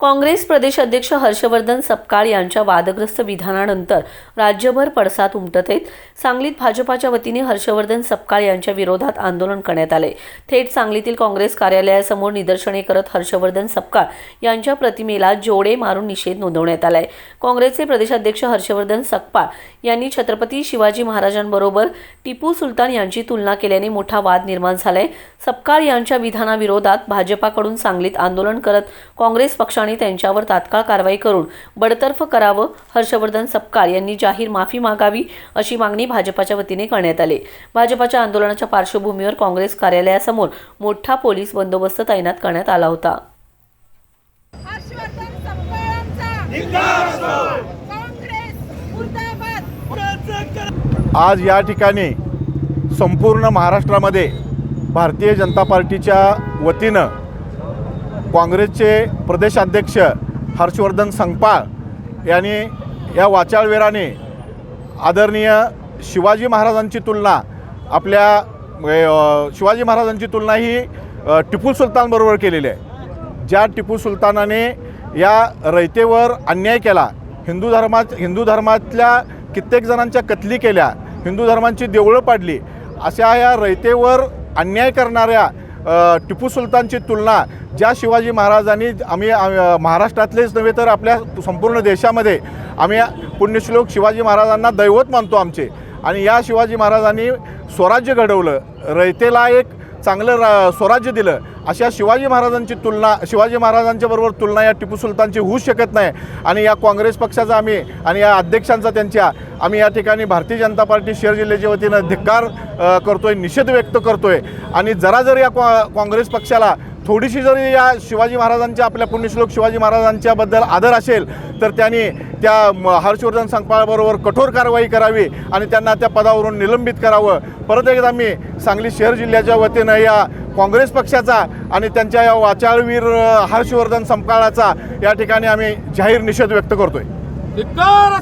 काँग्रेस प्रदेश अध्यक्ष हर्षवर्धन सपकाळ यांच्या वादग्रस्त विधानानंतर राज्यभर पडसाद उमटत आहेत. सांगलीत भाजपाच्या वतीने हर्षवर्धन सपकाळ यांच्या विरोधात आंदोलन करण्यात आले. थेट सांगलीतील काँग्रेस कार्यालयासमोर निदर्शने करत हर्षवर्धन सपकाळ यांच्या प्रतिमेला जोडे मारून निषेध नोंदवण्यात आलाय. काँग्रेसचे प्रदेशाध्यक्ष हर्षवर्धन सकपाळ यांनी छत्रपती शिवाजी महाराजांबरोबर टिपू सुलतान यांची तुलना केल्याने मोठा वाद निर्माण झालाय. सपकाळ यांच्या विधानाविरोधात भाजपाकडून सांगलीत आंदोलन करत काँग्रेस पक्षाने त्यांच्यावर तात्काळ कारवाई करून बडतर्फ करावं हर्षवर्धन सपकाळ यांनी जाहीर माफी मागावी अशी मागणी भाजपाच्या वतीने करण्यात आली. भाजपाच्या आंदोलनाच्या पार्श्वभूमीवर काँग्रेस कार्यालयासमोर मोठा पोलीस बंदोबस्त तैनात करण्यात आला होता. हर्षवर्धन सपकाळांचा काँग्रेस मुर्दाबाद. आज या ठिकाणी संपूर्ण महाराष्ट्रामध्ये भारतीय जनता पार्टीच्या वतीनं काँग्रेसचे प्रदेशाध्यक्ष हर्षवर्धन संगपाळ यांनी या वाचाळवेराने आदरणीय शिवाजी महाराजांची तुलना आपल्या शिवाजी महाराजांची तुलना ही टिपू सुलतानबरोबर केलेली आहे. ज्या टिपू सुलतानाने या रयतेवर अन्याय केला हिंदू धर्मात हिंदू धर्मातल्या कित्येक जणांच्या कत्ली केल्या हिंदू धर्मांची देवळं पाडली अशा या रयतेवर अन्याय करणाऱ्या टिपू सुलतानची तुलना ज्या शिवाजी महाराजांनी आम्ही महाराष्ट्रातलेच नव्हे तर आपल्या संपूर्ण देशामध्ये आम्ही पुण्यश्लोक शिवाजी महाराजांना दैवत मानतो आमचे. आणि या शिवाजी महाराजांनी स्वराज्य घडवलं. रयतेला एक चांगलं रा स्वराज्य दिलं. अशा शिवाजी महाराजांची तुलना शिवाजी महाराजांच्या बरोबर तुलना या टिपू सुलतानची होऊ शकत नाही. आणि या काँग्रेस पक्षाचा आम्ही आणि या अध्यक्षांचा त्यांच्या आम्ही या ठिकाणी भारतीय जनता पार्टी शहर जिल्ह्याच्या वतीनं धिक्कार करतोय निषेध व्यक्त करतोय. आणि जरा जर या काँग्रेस पक्षाला थोडीशी जरी या शिवाजी महाराजांच्या आपल्या पुण्यश्लोक शिवाजी महाराजांच्याबद्दल आदर असेल तर त्यांनी त्या हर्षवर्धन संकपाळबरोबर कठोर कारवाई करावी आणि त्यांना त्या पदावरून निलंबित करावं. परत एकदा मी सांगली शहर जिल्ह्याच्या वतीनं या काँग्रेस पक्षाचा आणि त्यांच्या या वाचाळवीर हर्षवर्धन संकाळाचा या ठिकाणी आम्ही जाहीर निषेध व्यक्त करतोय. धिक्कार